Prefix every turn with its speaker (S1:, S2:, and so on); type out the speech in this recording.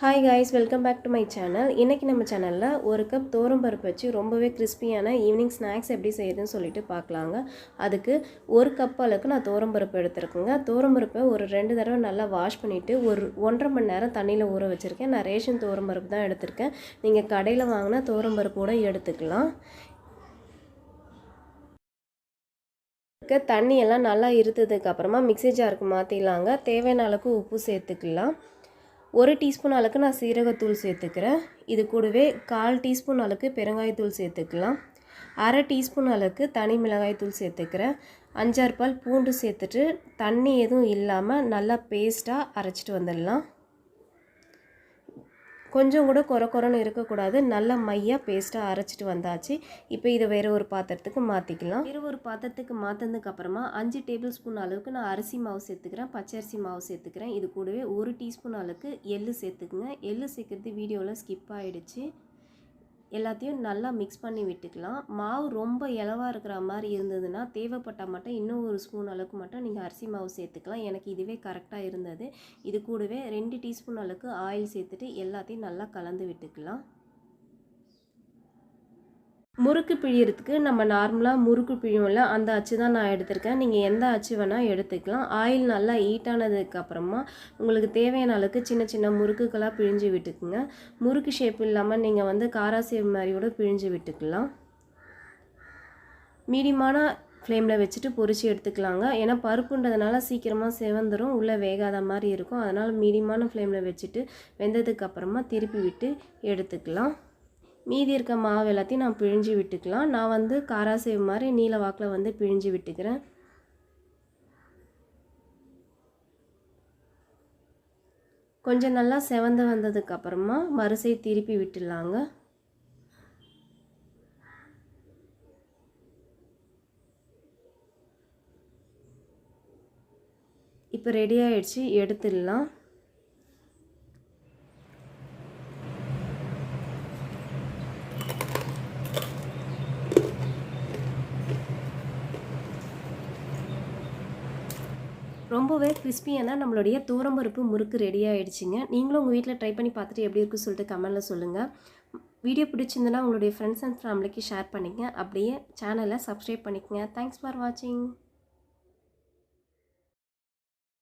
S1: Hi guys welcome back to my channel இன்றைக்கி நம்ம சேனலில் ஒரு கப் பருப்பு வச்சு ரொம்பவே கிறிஸ்பியான ஈவினிங் ஸ்நாக்ஸ் எப்படி செய்யுதுன்னு சொல்லிட்டு பார்க்கலாங்க. அதுக்கு ஒரு கப் அளவுக்கு நான் பருப்பு எடுத்துருக்கேங்க. பருப்பை ஒரு ரெண்டு தடவை நல்லா வாஷ் பண்ணிவிட்டு ஒரு ஒன்றரை மணி நேரம் தண்ணியில் ஊற வச்சுருக்கேன். நான் ரேஷன் பருப்பு தான் எடுத்திருக்கேன். நீங்கள் கடையில் வாங்கினா பருப்போடு எடுத்துக்கலாம். இருக்க தண்ணியெல்லாம் நல்லா இருத்ததுக்கு அப்புறமா மிக்ஸி ஜாருக்கு மாற்றிடலாங்க தேவையான அளவுக்கு உப்பு சேர்த்துக்கலாம். ஒரு டீஸ்பூன் அளவுக்கு நான் சீரகத்தூள் சேர்த்துக்கிறேன். இது கூடவே கால் டீஸ்பூன் அளவுக்கு பெருங்காயத்தூள் சேர்த்துக்கலாம். அரை டீஸ்பூன் அளவுக்கு தனி மிளகாய்த்தூள் சேர்த்துக்கிறேன். அஞ்சாறு பால் பூண்டு சேர்த்துட்டு தண்ணி எதுவும் இல்லாமல் நல்லா பேஸ்ட்டாக அரைச்சிட்டு வந்துடலாம். கொஞ்சம் கூட குறை குறைன்னு இருக்கக்கூடாது. நல்ல மையாக பேஸ்ட்டாக அரைச்சிட்டு வந்தாச்சு. இப்போ இதை வேறு ஒரு பாத்திரத்துக்கு மாற்றிக்கலாம் வேறு ஒரு பாத்திரத்துக்கு மாற்றினதுக்கப்புறமா அஞ்சு டேபிள் ஸ்பூன் அளவுக்கு நான் அரிசி மாவு சேர்த்துக்கிறேன். பச்சரிசி மாவு சேர்த்துக்கிறேன். இது கூடவே ஒரு டீஸ்பூன் அளவுக்கு எள்ளு சேர்த்துக்குங்க. எள்ளு சேர்க்குறது வீடியோவில் ஸ்கிப் ஆகிடுச்சு எல்லாத்தையும் நல்லா மிக்ஸ் பண்ணி விட்டுக்கலாம். மாவு ரொம்ப இலவாக இருக்கிற மாதிரி இருந்ததுன்னா தேவைப்பட்டால் மட்டும் இன்னும் ஒரு ஸ்பூன் அளவுக்கு மட்டும் நீங்கள் அரிசி மாவு சேர்த்துக்கலாம். எனக்கு இதுவே கரெக்டாக இருந்தது. இது கூடவே ரெண்டு டீஸ்பூன் அளவுக்கு ஆயில் சேர்த்துட்டு எல்லாத்தையும் நல்லா கலந்து விட்டுக்கலாம். முறுக்கு பிழியறதுக்கு நம்ம நார்மலாக முறுக்கு பிழியும்ல அந்த அச்சு தான் நான் எடுத்திருக்கேன். நீங்கள் எந்த அச்சு வேணால் எடுத்துக்கலாம். ஆயில் நல்லா ஹீட்டானதுக்கு அப்புறமா உங்களுக்கு தேவையான அளவுக்கு சின்ன சின்ன முறுக்குகளாக பிழிஞ்சு விட்டுக்குங்க. முறுக்கு ஷேப் இல்லாமல் நீங்கள் வந்து காராசேவ் மாதிரியோட பிழிஞ்சு விட்டுக்கலாம். மீடியமான ஃப்ளேமில் வச்சுட்டு பொறிச்சு எடுத்துக்கலாங்க. ஏன்னா பருப்புன்றதுனால சீக்கிரமாக செவந்துடும் உள்ளே வேகாத மாதிரி இருக்கும். அதனால் மீடியமான ஃப்ளேமில் வச்சுட்டு வெந்ததுக்கு அப்புறமா திருப்பி விட்டு எடுத்துக்கலாம். மீதி இருக்க மாவு எல்லாத்தையும் நான் பிழிஞ்சு விட்டுக்கலாம். நான் வந்து காராசேவ் மாதிரி நீல வாக்கில் வந்து பிழிஞ்சு விட்டுக்கிறேன். கொஞ்சம் நல்லா செவந்து வந்ததுக்கப்புறமா வரிசை திருப்பி விட்டுடலாங்க. இப்போ ரெடி ஆகிடுச்சு எடுத்துடலாம். ரொம்பவே கிறிஸ்பியான நம்மளுடைய தூரம்பருப்பு முறுக்கு ரெடி ஆகிடுச்சிங்க நீங்களும் உங்கள் வீட்டில் ட்ரை பண்ணி பார்த்துட்டு எப்படி இருக்குன்னு சொல்லிட்டு கமெண்டில் சொல்லுங்கள் வீடியோ பிடிச்சிருந்தனா உங்களுடைய ஃப்ரெண்ட்ஸ் அண்ட் ஃபேமிலிக்கு ஷேர் பண்ணிக்கங்க அப்படியே சேனலை சப்ஸ்கிரைப் பண்ணிக்கங்க. தேங்க்ஸ் ஃபார் வாட்சிங்